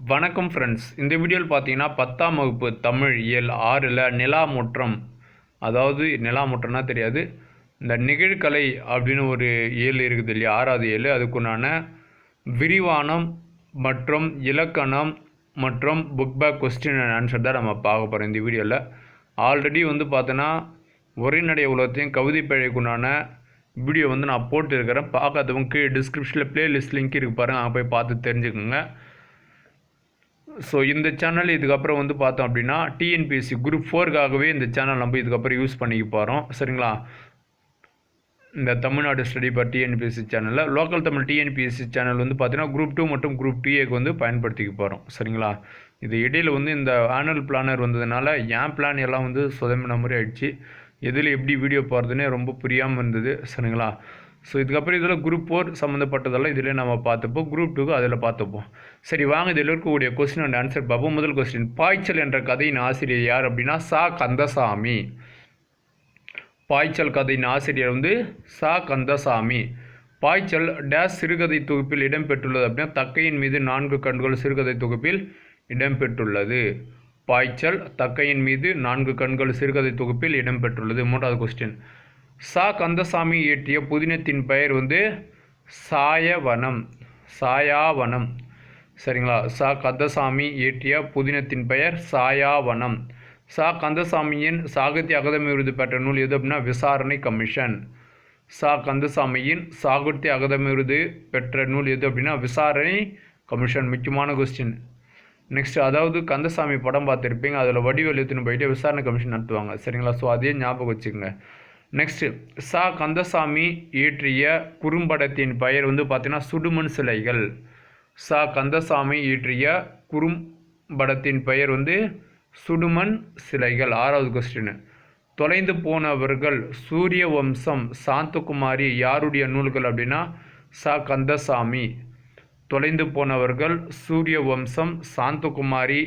வணக்கம் ஃப்ரெண்ட்ஸ் இந்த வீடியோவில் பார்த்தீங்கன்னா பத்தாம் வகுப்பு தமிழ் இயல் ஆறில் நிலாமுற்றம் அதாவது நிலாமுற்றம்னா தெரியாது. இந்த நிகழ்கலை அப்படின்னு ஒரு ஏழு இருக்குது இல்லையா? ஆறாவது ஏழு அதுக்குண்டான விரிவானம் மற்றும் இலக்கணம் மற்றும் book back question and answer தான் நம்ம பார்க்க போகிறோம் இந்த வீடியோவில் ஆல்ரெடி வந்து பார்த்தோன்னா உரைநடை உலகத்தையும் கவிதை பிழைக்குண்டான வீடியோ வந்து நான் போட்டிருக்கிறேன். பார்க்காதவங்க கீழே டிஸ்கிரிப்ஷனில் பிளேலிஸ்ட் லிங்க் இருக்கு பாருங்கள் அங்கே போய் பார்த்து தெரிஞ்சுக்கோங்க. ஸோ இந்த சேனல் இதுக்கப்புறம் வந்து பார்த்தோம் அப்படின்னா டிஎன்பிஎஸ்சி குரூப் ஃபோருக்காகவே இந்த சேனல் நம்ம இதுக்கப்புறம் யூஸ் பண்ணிக்க போகிறோம் சரிங்களா? இந்த தமிழ்நாடு ஸ்டடி பார் டிஎன்பிஎஸ்சி சேனலில் லோக்கல் தமிழ் டிஎன்பிஎஸ்சி சேனல் வந்து பார்த்தீங்கன்னா குரூப் டூ மற்றும் குரூப் டிஏக்கு வந்து பயன்படுத்திக்க போகிறோம் சரிங்களா? இது இடையில் வந்து இந்த ஆனுவல் பிளானர் வந்ததுனால என் பிளான் எல்லாம் வந்து சொதமின மாதிரி ஆயிடுச்சு. எதில் எப்படி வீடியோ போகிறதுனே ரொம்ப புரியாமல் இருந்தது. சரிங்களா? ஸோ இதுக்கப்புறம் இதில் குரூப் ஃபோர் சம்மந்தப்பட்டதெல்லாம் இதில் நம்ம பார்த்துப்போம். குரூப் டூக்கு அதில் பார்த்துப்போம். சரி வாங்க இதில் இருக்கக்கூடிய கொஸ்டின் அண்ட் ஆன்சர் பார்ப்போம். முதல் கொஸ்டின் பாய்ச்சல் என்ற கதையின் ஆசிரியர் யார் அப்படின்னா சா. கந்தசாமி. பாய்ச்சல் கதையின் ஆசிரியர் வந்து சா. கந்தசாமி. பாய்ச்சல் டேஸ் சிறுகதை தொகுப்பில் இடம்பெற்றுள்ளது அப்படின்னா தக்கையின் மீது நான்கு கண்கள் சிறுகதை தொகுப்பில் இடம்பெற்றுள்ளது. பாய்ச்சல் தக்கையின் மீது நான்கு கண்கள் சிறுகதை தொகுப்பில் இடம்பெற்றுள்ளது. மூன்றாவது கொஸ்டின் சா கந்தசாமி இயற்றிய புதினத்தின் பெயர் வந்து சாயவனம் சாயாவனம். சரிங்களா? சா கந்தசாமி இயற்றிய புதினத்தின் பெயர் சாயாவனம். சா கந்தசாமியின் சாகித்ய அகாதமி விருது பெற்ற நூல் எது அப்படின்னா விசாரணை கமிஷன். சா கந்தசாமியின் சாகித்ய அகாதமி விருது பெற்ற நூல் எது அப்படின்னா விசாரணை கமிஷன். முக்கியமான கொஸ்டின் நெக்ஸ்ட் அதாவது கந்தசாமி படம் பார்த்துருப்பீங்க அதில் வடிவேல் எடுத்துன்னு போயிட்டு விசாரணை கமிஷன் நடத்துவாங்க. சரிங்களா? ஸோ அதே ஞாபகம் வச்சுக்கோங்க. நெக்ஸ்ட்டு சா கந்தசாமி இயற்றிய குறும்படத்தின் பெயர் வந்து பார்த்தீங்கன்னா சுடுமண் சிலைகள். சா கந்தசாமி இயற்றிய குறும்படத்தின் பெயர் வந்து சுடுமண் சிலைகள் ஆறாவது கொஸ்டின் தொலைந்து போனவர்கள் சூரிய வம்சம் சாந்தகுமாரி யாருடைய நூல்கள் அப்படின்னா சா கந்தசாமி. தொலைந்து போனவர்கள் சூரிய வம்சம் சாந்தகுமாரி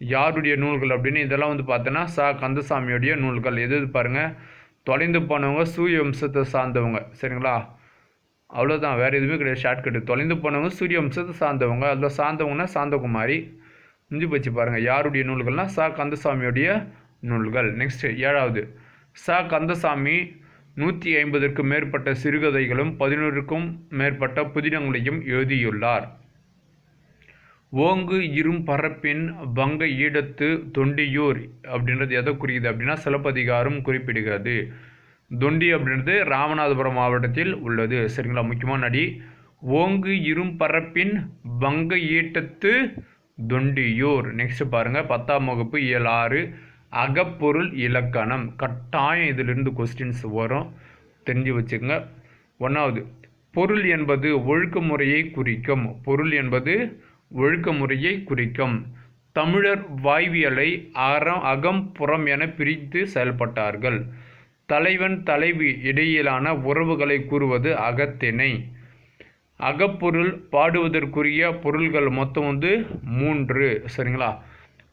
யாருடைய நூல்கள் அப்படின்னு இதெல்லாம் வந்து பார்த்தோன்னா சா கந்தசாமியுடைய நூல்கள். எது எது பாருங்கள் தொலைந்து போனவங்க சூரிய வம்சத்தை சார்ந்தவங்க. சரிங்களா? அவ்வளோதான் வேறு எதுவுமே கிடையாது. ஷார்ட்கட்டு தொலைந்து போனவங்க சூரிய வம்சத்தை சார்ந்தவங்க. அதில் சார்ந்தவங்கன்னா சாந்தகுமாரி. முடிஞ்சு போச்சு பாருங்கள் யாருடைய நூல்கள்னால் சா. கந்தசாமியுடைய நூல்கள். நெக்ஸ்ட்டு ஏழாவது. சா. கந்தசாமி நூற்றி ஐம்பதற்கும் மேற்பட்ட சிறுகதைகளும் பதினோருக்கும் மேற்பட்ட புதினங்களையும் எழுதியுள்ளார். ஓங்கு இரும் பரப்பின் வங்க ஈடத்து தொண்டியூர் அப்படின்றது எதை குறிக்குது அப்படின்னா சிலப்பதிகாரம் குறிப்பிடுகிறது. தொண்டி அப்படின்றது ராமநாதபுரம் மாவட்டத்தில் உள்ளது. சரிங்களா? முக்கியமான நடி ஓங்கு இரும் பரப்பின் வங்க ஈட்டத்து தொண்டியூர். நெக்ஸ்ட் பாருங்கள் பத்தாம் வகுப்பு இயல் ஆறு. அகப்பொருள் இலக்கணம். கட்டாயம் இதிலிருந்து கொஸ்டின்ஸ் வரும். தெரிஞ்சு வச்சுக்கோங்க. ஒன்றாவது பொருள் என்பது ஒழுக்க முறையை குறிக்கும். பொருள் என்பது ஒழுக்கமுறையை குறிக்கும். தமிழர் வாய்வியலை அறம் அகம் புறம் என பிரித்து செயல்பட்டார்கள். தலைவன் தலைவி இடையிலான உறவுகளை கூறுவது அகத்திணை. அகப்பொருள் பாடுவதற்குரிய பொருள்கள் மொத்தம் வந்து மூன்று சரிங்களா?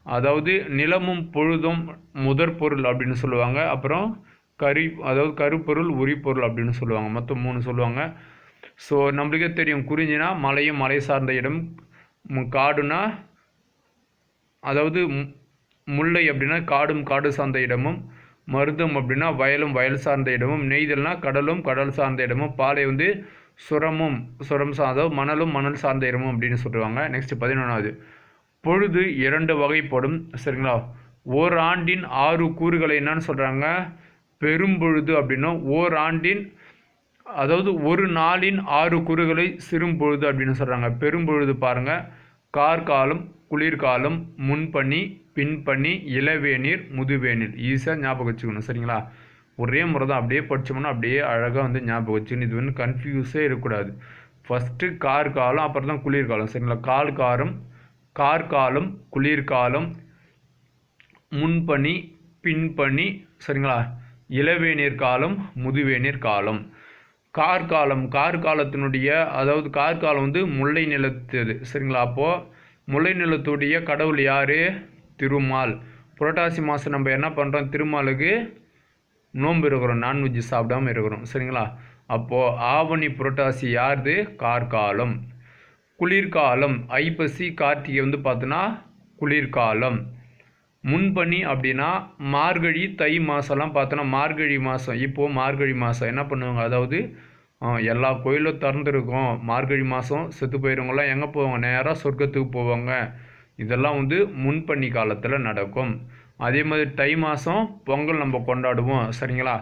அதாவது நிலமும் பொழுதும் முதற் பொருள் அப்படின்னு சொல்லுவாங்க. அப்புறம் கரி அதாவது கருப்பொருள் உரிப்பொருள் அப்படின்னு சொல்லுவாங்க. மொத்தம் மூணு சொல்லுவாங்க. ஸோ நம்மளுக்கே தெரியும் குறிஞ்சினா மலையும் மலை சார்ந்த இடம் காடுனா அதாவது முல்லை அப்படின்னா காடும் காடு சார்ந்த இடமும் மருதம் அப்படின்னா வயலும் வயல் சார்ந்த இடமும் நெய்தல்னா கடலும் கடல் சார்ந்த இடமும் பாலை வந்து சுரமும் சுரம் சார்ந்த மணலும் மணல் சார்ந்த இடமும் அப்படின்னு சொல்லுவாங்க. நெக்ஸ்ட் பதினொன்றாவது பொழுது இரண்டு வகைப்படும் சரிங்களா? ஓராண்டின் ஆறு கூறுகளை என்னன்னு சொல்கிறாங்க பெரும்பொழுது அப்படின்னும் ஓராண்டின் அதாவது ஒரு நாளின் ஆறு கூறுகளை சிறும்பொழுது அப்படின்னு சொல்கிறாங்க பெரும்பொழுது பாருங்கள் கார்காலம் குளிர்காலம் முன்பனி பின்பனி இளவேநீர் முதுவேநீர். ஈஸியாக ஞாபகம் வச்சுக்கணும். சரிங்களா? ஒரே முறை தான் அப்படியே படித்தோம்னா அப்படியே அழகாக வந்து ஞாபகம் வச்சுக்கணும். இது வந்து கன்ஃபியூஸே இருக்கக்கூடாது. ஃபஸ்ட்டு கார்காலம் அப்புறம் தான் குளிர்காலம். சரிங்களா? கால் காரம் கார்காலம் குளிர்காலம் முன்பனி பின்பனி. சரிங்களா? இளவேநீர் காலம் முதுவேநீர் காலம். கார்காலம் கார்காலத்தினுடைய அதாவது கார்காலம் வந்து முல்லை நிலத்தது. சரிங்களா? அப்போது முல்லை நிலத்துடைய கடவுள் யார்? திருமால். புரட்டாசி மாதம் நம்ம என்ன பண்ணுறோம் திருமாலுக்கு நோன்பு இருக்கிறோம் நான்வெஜ் சாப்பிடாம இருக்கிறோம். சரிங்களா? அப்போது ஆவணி புரட்டாசி யாருது? கார்காலம். குளிர்காலம். ஐப்பசி கார்த்திகை வந்து பார்த்தோன்னா குளிர்காலம். முன்பனி அப்படின்னா மார்கழி தை மாதம்லாம் பார்த்தோன்னா மார்கழி மாதம் இப்போது மார்கழி மாதம் என்ன பண்ணுவாங்க? அதாவது எல்லா கோயிலும் திறந்துருக்கும். மார்கழி மாதம் செத்து போயிடுவங்களாம் எங்கே போவாங்க? நேராக சொர்க்கத்துக்கு போவாங்க. இதெல்லாம் வந்து முன்பண்ணி காலத்தில் நடக்கும். அதே மாதிரி தை மாதம் பொங்கல் நம்ம கொண்டாடுவோம். சரிங்களா?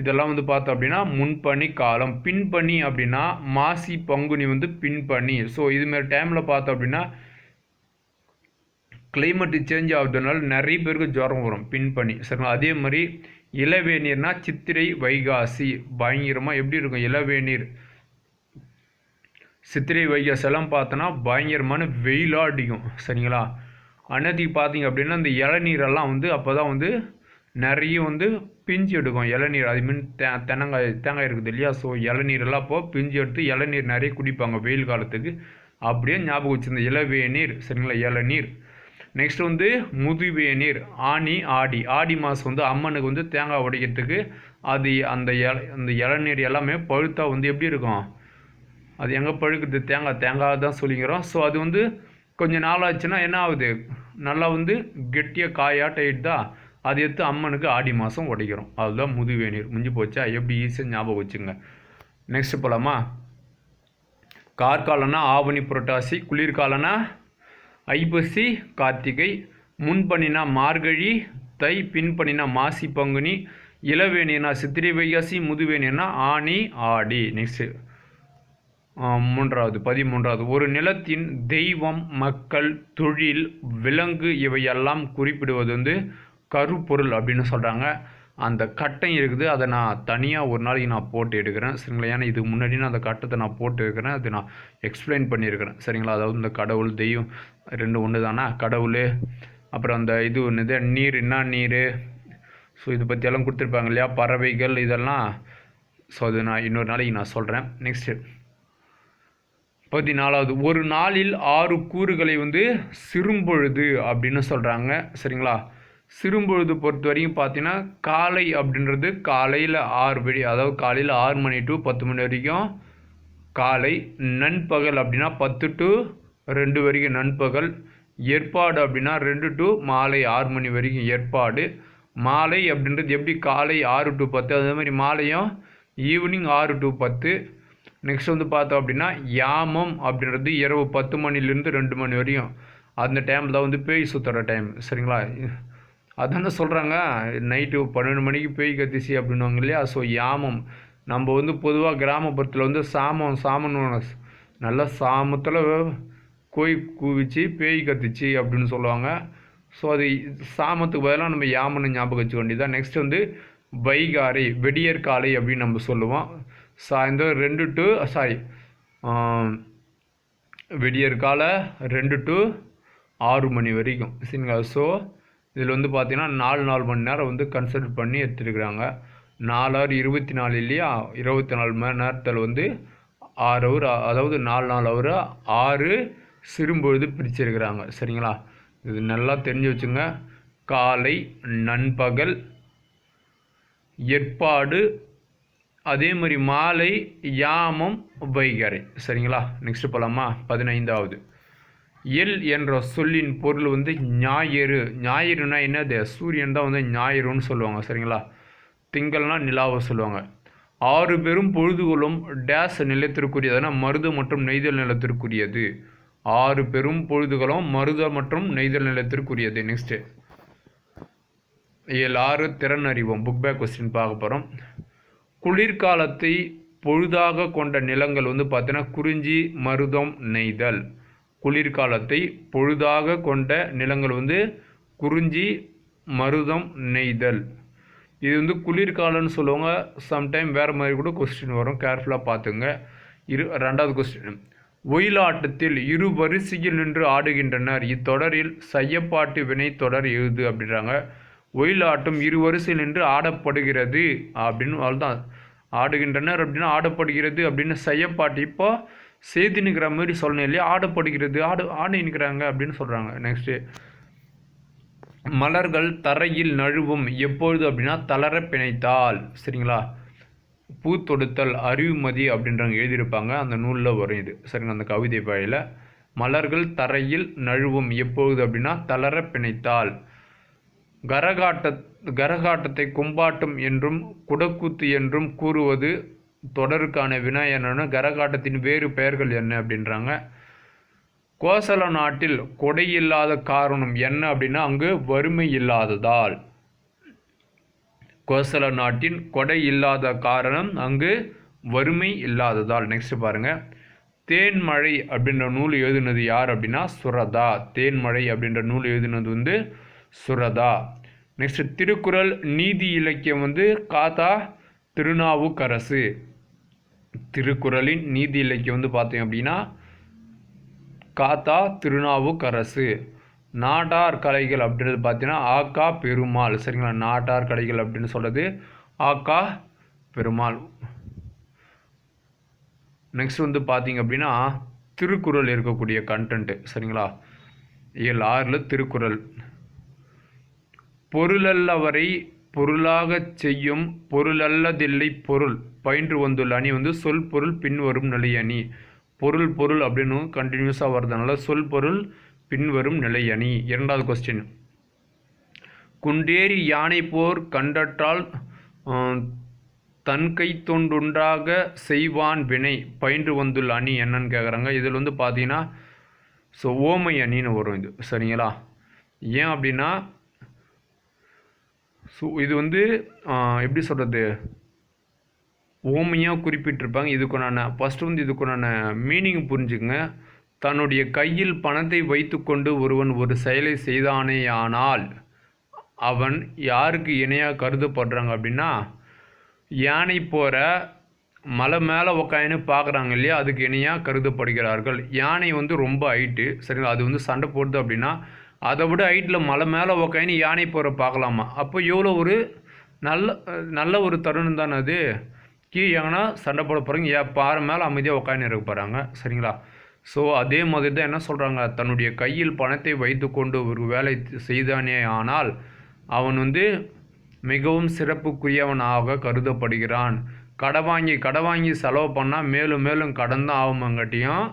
இதெல்லாம் வந்து பார்த்தோம் அப்படின்னா முன்பனி காலம். பின்பனி அப்படின்னா மாசி பங்குனி வந்து பின்பனி ஸோ இதுமாரி டைமில் பார்த்தோம் அப்படின்னா கிளைமேட் சேஞ்ச் ஆகுதுனால நிறைய பேருக்கு ஜுரம் வரும் பின் பண்ணி சரிங்களா? அதே மாதிரி இளவேநீர்னா சித்திரை வைகாசி பயங்கரமாக எப்படி இருக்கும்? இளவேநீர் சித்திரை வைகாசி எல்லாம் பார்த்தோன்னா பயங்கரமான வெயிலாக அடிக்கும். சரிங்களா? அன்னத்துக்கு பார்த்தீங்க அப்படின்னா இந்த இளநீரெல்லாம் வந்து அப்போ தான் வந்து நிறைய வந்து பிஞ்சு எடுக்கும். இளநீர் அது மீன் தே தென்னங்காய் தேங்காய் இருக்குது இல்லையா? ஸோ இளநீரெல்லாம் அப்போது பிஞ்சு எடுத்து இளநீர் நிறைய குடிப்பாங்க வெயில் காலத்துக்கு. அப்படியே ஞாபகம் வச்சுருந்த இளவேநீர் சரிங்களா? இளநீர். நெக்ஸ்ட் வந்து முதுவேநீர் ஆனி ஆடி. ஆடி மாதம் வந்து அம்மனுக்கு வந்து தேங்காய் உடைக்கிறதுக்கு அது அந்த இல அந்த இளநீர் எல்லாமே பழுத்தா வந்து எப்படி இருக்கும்? அது எங்கே பழுக்குது? தேங்காய் தேங்காய் தான் சொல்லிக்கிறோம். ஸோ அது வந்து கொஞ்சம் நாள் ஆச்சுன்னா என்ன ஆகுது? நல்லா வந்து கெட்டியாக காயாட்டாயிடுதா அது எடுத்து அம்மனுக்கு ஆடி மாதம் உடைக்கிறோம். அதுதான் முதுவேநீர். முடிஞ்சு போச்சா? எப்படி ஈஸியாக ஞாபகம் வச்சுங்க நெக்ஸ்ட் போகலாமா கார்காலம்னா ஆவணி புரட்டாசி குளிர்காலம்னா ஐப்பசி கார்த்திகை முன்பண்ணினா மார்கழி தை பின்பனினா மாசி பங்குனி இளவேணினா சித்திரை வைகாசி முதுவேணினா ஆனி ஆடி. நெக்ஸ்ட்டு மூன்றாவது பதிமூன்றாவது. ஒரு நிலத்தின் தெய்வம் மக்கள் தொழில் விலங்கு இவையெல்லாம் குறிப்பிடுவது வந்து கருப்பொருள் அப்படின்னு சொல்கிறாங்க அந்த கட்டம் இருக்குது அதை நான் தனியாக ஒரு நாளைக்கு நான் போட்டு எடுக்கிறேன். சரிங்களா? ஏன்னா இதுக்கு முன்னாடி நான் அந்த கட்டத்தை நான் போட்டு எடுக்கிறேன். அது நான் எக்ஸ்பிளைன் பண்ணியிருக்கிறேன். சரிங்களா? அதாவது இந்த கடவுள் தெய்வம் ரெண்டு ஒன்று தானே? கடவுள் அப்புறம் அந்த இது ஒன்று நீர் என்ன நீர்? ஸோ இதை பற்றியெல்லாம் கொடுத்துருப்பாங்க இல்லையா? பறவைகள் இதெல்லாம். ஸோ அது நான் இன்னொரு நாளைக்கு நான் சொல்கிறேன் நெக்ஸ்ட்டு பதினாலாவது ஒரு நாளில் ஆறு கூறுகளை வந்து சிறும்பொழுது அப்படின்னு சொல்கிறாங்க சரிங்களா? சிறும்பொழுது பொறுத்த வரைக்கும் பார்த்தீங்கன்னா காலை அப்படின்றது காலையில் ஆறு மணி அதாவது காலையில் ஆறு மணி டு பத்து மணி வரைக்கும் காலை நண்பகல் அப்படின்னா பத்து டு ரெண்டு வரைக்கும் நண்பகல் ஏற்பாடு அப்படின்னா ரெண்டு டு மாலை ஆறு மணி வரைக்கும் ஏற்பாடு. மாலை அப்படின்றது எப்படி காலை ஆறு டு பத்து அதே மாதிரி மாலையும் ஈவினிங் ஆறு டு பத்து. நெக்ஸ்ட் வந்து பார்த்தோம் அப்படின்னா யாமம் அப்படின்றது இரவு பத்து மணிலேருந்து ரெண்டு மணி வரையும் அந்த டைமில் தான் வந்து பேய் சுற்றுற டைம் சரிங்களா? அதானே சொல்கிறாங்க நைட்டு பன்னெண்டு மணிக்கு பேய் கத்திசி அப்படின்னுவாங்க இல்லையா? ஸோ யாமம். நம்ம வந்து பொதுவாக கிராமப்புறத்தில் வந்து சாமம் சாமன்னு நல்லா சாமத்தில் கோய் கூவிச்சு பேய் கத்துச்சு அப்படின்னு சொல்லுவாங்க. ஸோ அது சாமத்துக்கு பதிலாக நம்ம யாமனை ஞாபகம் வச்சுக்க வேண்டியதான் நெக்ஸ்ட் வந்து வைகாரை வெடியற்காலை அப்படின்னு நம்ம சொல்லுவோம். சாயந்தரம் ரெண்டு டு சாரி வெடியற்காலை ரெண்டு டு ஆறு மணி வரைக்கும். சரிங்களா? ஸோ இதில் வந்து பார்த்திங்கன்னா நாலு நாலு மணி நேரம் வந்து கன்சல்ட் பண்ணி எடுத்துருக்குறாங்க. நாலு ஹவர் இருபத்தி நாலு இல்லையா? இருபத்தி நாலு மணி நேரத்தில் வந்து ஆறு ஹவர் அதாவது நாலு நாலு ஹவர் ஆறு சிறும்பொழுது பிரிச்சிருக்கிறாங்க. சரிங்களா? இது நல்லா தெரிஞ்சு வச்சுங்க. காலை நண்பகல் ஏற்பாடு அதே மாதிரி மாலை யாமம் வைகரை சரிங்களா? நெக்ஸ்ட் போகலாமா பதினைந்தாவது. எல் என்ற சொல்லின் பொருள் வந்து ஞாயிறு. ஞாயிறுனா என்னது? சூரியன் தான் வந்து ஞாயிறுன்னு சொல்லுவாங்க சரிங்களா? திங்கள்னா நிலாவை சொல்லுவாங்க. ஆறு பெரும் பொழுதுகளும் டேஸ் நிலத்திற்குரியதுனா மருது மற்றும் நெய்தல் நிலத்திற்குரியது. ஆறு பெரும் பொழுதுகளும் மருத மற்றும் நெய்தல் நிலத்திற்குரியது. நெக்ஸ்ட்டு ஏழு ஆறு திறன் அறிவோம். புக் பேக் கொஸ்டின் பார்க்க போகிறோம் குளிர்காலத்தை பொழுதாக கொண்ட நிலங்கள் வந்து பார்த்தீங்கன்னா குறிஞ்சி மருதம் நெய்தல். குளிர்காலத்தை பொழுதாக கொண்ட நிலங்கள் வந்து குறிஞ்சி மருதம் நெய்தல். இது வந்து குளிர்காலம்னு சொல்லுவாங்க. சம்டைம் வேறு மாதிரி கூட கொஸ்டின் வரும். கேர்ஃபுல்லாக பார்த்துங்க. இரு ரெண்டாவது கொஸ்டின் ஒயிலாட்டத்தில் இரு வரிசையில் நின்று ஆடுகின்றனர். இத்தொடரில் செய்யப்பாட்டு வினை தொடர் எழுது அப்படின்றாங்க. ஒயிலாட்டம் இரு வரிசையில் நின்று ஆடப்படுகிறது அப்படின்னு அவ்வளோதான் ஆடுகின்றனர் அப்படின்னா ஆடப்படுகிறது அப்படின்னு செய்யப்பாட்டு இப்போ செய்தினுக்கிற மாதிரி சொல்லணும் இல்லையா? ஆடப்படுகிறது ஆடு ஆடினுக்கிறாங்க அப்படின்னு சொல்கிறாங்க நெக்ஸ்ட்டு மலர்கள் தரையில் நழுவும். எப்பொழுது அப்படின்னா தளர பிணைத்தால். சரிங்களா? பூ தொடுத்தல் அறிவுமதி அப்படின்றவங்க எழுதியிருப்பாங்க. அந்த நூலில் வரும் இது. சரிங்க அந்த கவிதை வாயில மலர்கள் தரையில் நழுவும். எப்பொழுது அப்படின்னா தளர பிணைத்தால். கரகாட்ட கரகாட்டத்தை கும்பாட்டம் என்றும் குடக்கூத்து என்றும் கூறுவது தொடருக்கான வினா என்னென்னா கரகாட்டத்தின் வேறு பெயர்கள் என்ன அப்படின்றாங்க. கோசல நாட்டில் கொடை இல்லாத காரணம் என்ன அப்படின்னா அங்கு வறுமை இல்லாததால். கோசல நாட்டின் கொடை இல்லாத காரணம் அங்கு வறுமை இல்லாததால். நெக்ஸ்ட் பாருங்கள் தேன்மழை அப்படின்ற நூல் எழுதினது யார் அப்படின்னா சுரதா. தேன்மழை அப்படின்ற நூல் எழுதினது வந்து சுரதா. நெக்ஸ்ட் திருக்குறள் நீதி இலக்கியம் வந்து காத்தா திருநாவுக்கரசு. திருக்குறளின் நீதி இலக்கியம் வந்து பார்த்தீங்க அப்படின்னா காத்தா திருநாவுக்கரசு. நாட்டார் கலைகள் அப்படின்றது பார்த்தீங்கன்னா ஆக்கா பெருமாள். சரிங்களா? நாட்டார் கலைகள் அப்படின்னு சொல்கிறது ஆக்கா பெருமாள். நெக்ஸ்ட் வந்து பார்த்தீங்க அப்படின்னா திருக்குறள் இருக்கக்கூடிய கண்டென்ட்டு சரிங்களா? இயல் ஆறில் திருக்குறள். பொருளல்லவரை பொருளாகச் செய்யும் பொருளல்லதில்லை பொருள். பயின்று வந்துள்ள அணி வந்து சொல் பொருள் பின்வரும் நிலை அணி. பொருள் பொருள் அப்படின்னு கண்டினியூஸாக வர்றதுனால சொல் பொருள் பின்வரும் நிலை அணி. இரண்டாவது கொஸ்டின் குண்டேறி யானை போர் கண்டற்றால் தன்கை தன் கை தொண்டுண்டாக செய்வான் வினை. பயின்று வந்துள்ள அணி என்னன்னு கேட்குறாங்க இதில் வந்து பார்த்தீங்கன்னா ஸோ ஓமை அணின்னு வரும் இது. சரிங்களா? ஏன் அப்படின்னா ஸோ இது வந்து எப்படி சொல்கிறது ஓமையாக குறிப்பிட்டிருப்பாங்க. இதுக்குண்டான ஃபஸ்ட்டு வந்து இதுக்குண்டான மீனிங் புரிஞ்சுக்கங்க. தன்னுடைய கையில் பணத்தை வைத்துக்கொண்டு ஒருவன் ஒரு செயலை செய்தானேயானால் அவன் யாருக்கு இணையாக கருதப்படுறாங்க அப்படின்னா யானை போகிற மலை மேலே உக்காயின்னு பார்க்குறாங்க இல்லையா? அதுக்கு இணையாக கருதப்படுகிறார்கள். யானை வந்து ரொம்ப ஹைட்டு சரிங்களா? அது வந்து சண்டை போடுது அப்படின்னா அதை விட ஹைட்டில் மலை மேலே உக்காயின்னு யானை போகிற பார்க்கலாமா அப்போ எவ்வளோ ஒரு நல்ல நல்ல ஒரு தருணம் தானே அது? கீழே எங்கன்னா சண்டை போட போகிறாங்க ஏன் பாறை மேலே அமைதியாக உட்காந்து இருக்க போகிறாங்க சரிங்களா? ஸோ அதே மாதிரி தான் என்ன சொல்கிறாங்க தன்னுடைய கையில் பணத்தை வைத்துக்கொண்டு ஒரு வேலை செய்தானே ஆனால் அவன் வந்து மிகவும் சிறப்புக்குரியவனாக கருதப்படுகிறான். கடை வாங்கி கடை வாங்கி செலவு பண்ணால் மேலும் மேலும் கடன் தான் ஆகுமாங்கட்டியும்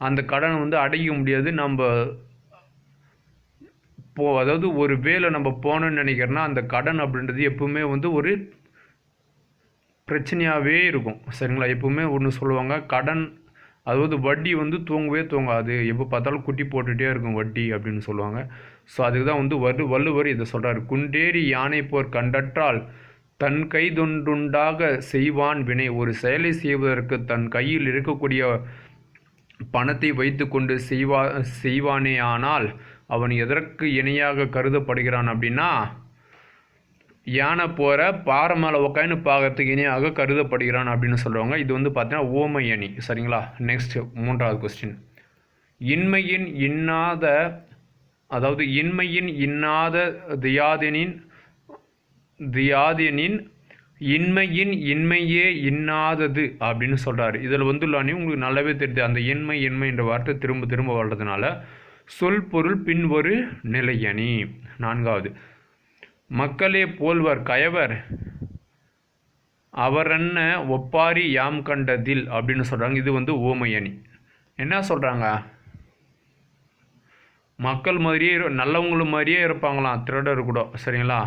அந்த கடன் வந்து அடைக்க முடியாது. நம்ம போ அதாவது ஒரு வேலை நம்ம போகணும்னு நினைக்கிறோன்னா அந்த கடன் அப்படின்றது எப்பவுமே வந்து ஒரு பிரச்சனையாகவே இருக்கும். சரிங்களா? எப்பவுமே ஒன்று சொல்லுவாங்க கடன் அதாவது வட்டி வந்து தூங்கவே தூங்காது. எப்போ பார்த்தாலும் குட்டி போட்டுகிட்டே இருக்கும் வட்டி அப்படின்னு சொல்லுவாங்க. ஸோ அதுக்கு தான் வந்து வரு வள்ளுவர் இதை சொல்கிறார் குண்டேறி யானை போர் கண்டற்றால் தன் கைதொன்றுண்டாக செய்வான் வினை. ஒரு செயலை செய்வதற்கு தன் கையில் இருக்கக்கூடிய பணத்தை வைத்துக்கொண்டு செய்வா செய்வானே ஆனால் அவன் எதற்கு இணையாக கருதப்படுகிறான் அப்படின்னா யானை போகிற பாறை மேலே உட்காந்து பார்க்கறதுக்கு இணையாக கருதப்படுகிறான் அப்படின்னு சொல்கிறவங்க இது வந்து பார்த்தீங்கன்னா ஓமை அணி சரிங்களா? நெக்ஸ்ட் மூன்றாவது கொஸ்டின் இன்மையின் இன்னாத அதாவது இன்மையின் இன்னாத தியாதனின் தியாதனின் இன்மையின் இன்மையே இன்னாதது அப்படின்னு சொல்கிறாரு இதில் வந்துள்ளானே உங்களுக்கு நல்லாவே தெரியுது. அந்த இன்மை இன்மை என்ற வார்த்தை திரும்ப திரும்ப வர்றதுனால சொல் பொருள் பின்வரு நிலையணி. நான்காவது மக்களே போல்வர் கயவர் அவரன்ன ஒப்பாரி யாம் கண்டதில் அப்படின்னு சொல்கிறாங்க இது வந்து ஓமையணி. என்ன சொல்கிறாங்க மக்கள் மாதிரியே நல்லவங்களும் மாதிரியே இருப்பாங்களாம் திருடர் கூட சரிங்களா?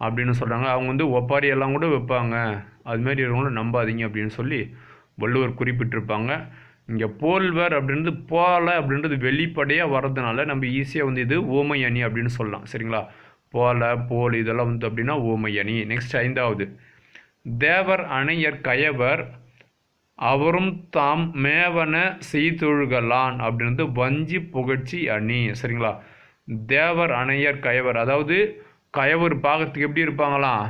அப்படின்னு சொல்கிறாங்க அவங்க வந்து ஒப்பாரி எல்லாம் கூட வைப்பாங்க. அதுமாரி இருக்கவங்களும் நம்பாதீங்க அப்படின்னு சொல்லி வள்ளுவர் குறிப்பிட்டிருப்பாங்க. இங்கே போல்வர் அப்படின்றது போல அப்படின்றது வெளிப்படையாக வர்றதுனால நம்ம ஈஸியாக வந்து இது ஓமை அணி அப்படின்னு சொல்லலாம் சரிங்களா? போல போல் இதெல்லாம் வந்து அப்படின்னா ஓமையணி. நெக்ஸ்ட் ஐந்தாவது. தேவர் அணையர் கயவர் அவரும் தாம் மேவன செய்தொழுகலான் அப்படின்றது வஞ்சி புகழ்ச்சி அணி. சரிங்களா? தேவர் அணையர் கயவர். அதாவது கயவர் பார்க்கறதுக்கு எப்படி இருப்பாங்களாம்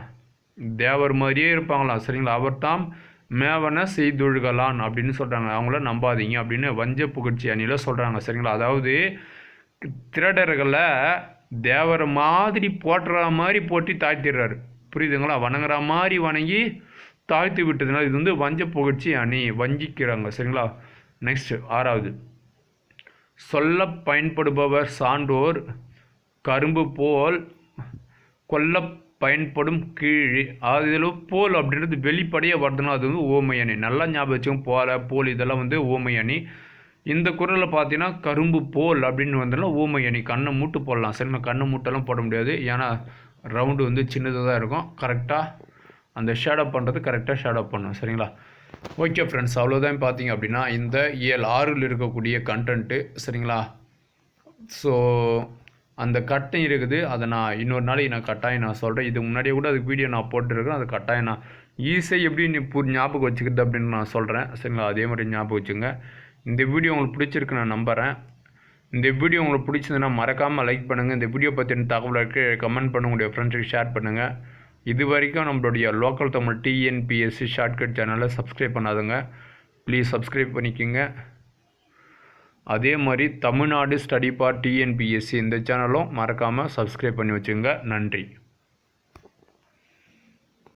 தேவர் மாதிரியே இருப்பாங்களாம் சரிங்களா? அவர் தாம் மேவன செய்தொழுகலான் அப்படின்னு சொல்கிறாங்க அவங்கள நம்பாதீங்க அப்படின்னு வஞ்ச புகழ்ச்சி அணியில் சொல்கிறாங்க சரிங்களா? அதாவது திருடர்களை தேவரை மாதிரி போட்டுற மாதிரி போட்டு தாழ்த்திடுறாரு. புரியுதுங்களா? வணங்குற மாதிரி வணங்கி தாழ்த்தி விட்டதுனால இது வந்து வஞ்ச புகழ்ச்சி அணி. வஞ்சிக்கிறாங்க. சரிங்களா? நெக்ஸ்ட் ஆறாவது. சொல்ல பயன்படுபவர் சான்றோர் கரும்பு போல் கொல்ல பயன்படும் கீழ். அது இதில் போல் அப்படின்றது வெளிப்படையாக வருதுன்னா அது வந்து ஓமை அணி. நல்லா ஞாபகம் வச்சுக்கோங்க. போல போல் இதெல்லாம் வந்து ஓமை அணி. இந்த குரலில் பார்த்தீங்கன்னா கரும்பு போல் அப்படின்னு வந்தாலும் ஊமை அணி. கண்ணை மூட்டு போடலாம். சரிங்களா கண்ணை மூட்டெல்லாம் போட முடியாது. ஏன்னா ரவுண்டு வந்து சின்னதாக தான் இருக்கும். கரெக்டாக அந்த ஷேடோ பண்ணுறது கரெக்டாக ஷேடோ பண்ணும். சரிங்களா? ஓகே ஃப்ரெண்ட்ஸ் அவ்வளோதான் பார்த்தீங்க அப்படின்னா இந்த இயல் ஆறில் இருக்கக்கூடிய கண்டென்ட்டு சரிங்களா? ஸோ அந்த கட்டம் இருக்குது. அதை நான் இன்னொரு நாளைக்கு நான் கட்டாயம் நான் சொல்கிறேன் இது முன்னாடியே கூட அதுக்கு வீடியோ நான் போட்டுருக்கேன் அது கட்டாயம் நான் ஈஸியாக எப்படி நீ ஞாபகம் வச்சுக்கிறது அப்படின்னு நான் சொல்கிறேன் சரிங்களா? அதே மாதிரி ஞாபகம் வச்சுங்க இந்த வீடியோ உங்களுக்கு பிடிச்சிருக்கு நான் நம்புகிறேன் இந்த வீடியோ உங்களுக்கு பிடிச்சதுன்னா மறக்காமல் லைக் பண்ணுங்கள் இந்த வீடியோ பற்றின தகவலுக்கு கமெண்ட் பண்ணுங்கள் உங்களுடைய ஃப்ரெண்ட்ஸுக்கு ஷேர் பண்ணுங்கள் இது வரைக்கும் நம்மளுடைய லோக்கல் தமிழ் டிஎன்பிஎஸ்சி ஷார்ட்கட் சேனலை சப்ஸ்கிரைப் பண்ணாதுங்க. ப்ளீஸ் சப்ஸ்கிரைப் பண்ணிக்கோங்க. அதே மாதிரி தமிழ்நாடு ஸ்டடி பார் டிஎன்பிஎஸ்சி இந்த சேனலும் மறக்காமல் சப்ஸ்கிரைப் பண்ணி வச்சுங்க நன்றி.